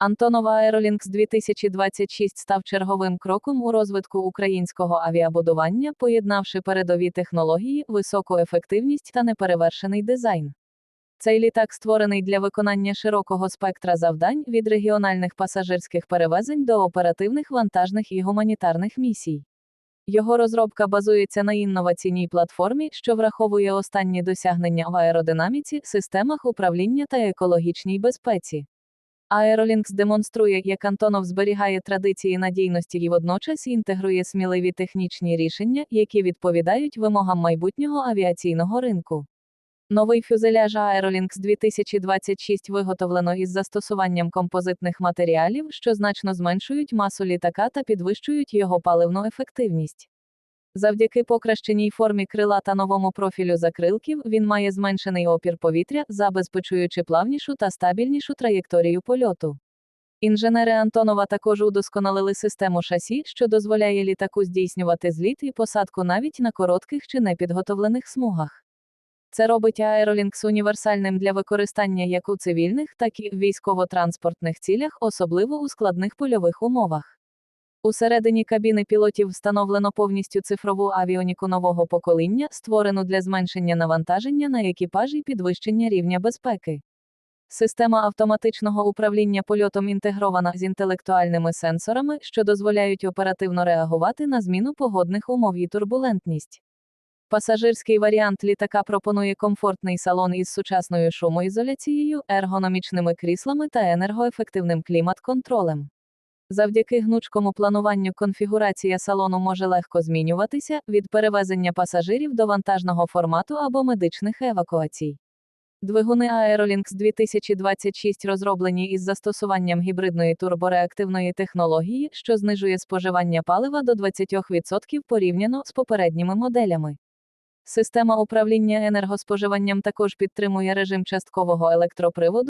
Антонов Аеролінкс 2026 став черговим кроком у розвитку українського авіабудування, поєднавши передові технології, високу ефективність та неперевершений дизайн. Цей літак створений для виконання широкого спектра завдань від регіональних пасажирських перевезень до оперативних вантажних і гуманітарних місій. Його розробка базується на інноваційній платформі, що враховує останні досягнення в аеродинаміці, системах управління та екологічній безпеці. Аеролінкс демонструє, як Антонов зберігає традиції надійності і водночас інтегрує сміливі технічні рішення, які відповідають вимогам майбутнього авіаційного ринку. Новий фюзеляж Aerolinx 2026 виготовлено із застосуванням композитних матеріалів, що значно зменшують масу літака та підвищують його паливну ефективність. Завдяки покращеній формі крила та новому профілю закрилків він має зменшений опір повітря, забезпечуючи плавнішу та стабільнішу траєкторію польоту. Інженери Антонова також удосконалили систему шасі, що дозволяє літаку здійснювати зліт і посадку навіть на коротких чи непідготовлених смугах. Це робить Aerolінкс універсальним для використання як у цивільних, так і в військово-транспортних цілях, особливо у складних польових умовах. Усередині кабіни пілотів встановлено повністю цифрову авіоніку нового покоління, створену для зменшення навантаження на екіпаж і підвищення рівня безпеки. Система автоматичного управління польотом інтегрована з інтелектуальними сенсорами, що дозволяють оперативно реагувати на зміну погодних умов і турбулентність. Пасажирський варіант літака пропонує комфортний салон із сучасною шумоізоляцією, ергономічними кріслами та енергоефективним клімат-контролем. Завдяки гнучкому плануванню конфігурація салону може легко змінюватися від перевезення пасажирів до вантажного формату або медичних евакуацій. Двигуни Aerolінкс 2026 розроблені із застосуванням гібридної турбореактивної технології, що знижує споживання палива до 20% порівняно з попередніми моделями. Система управління енергоспоживанням також підтримує режим часткового електроприводу,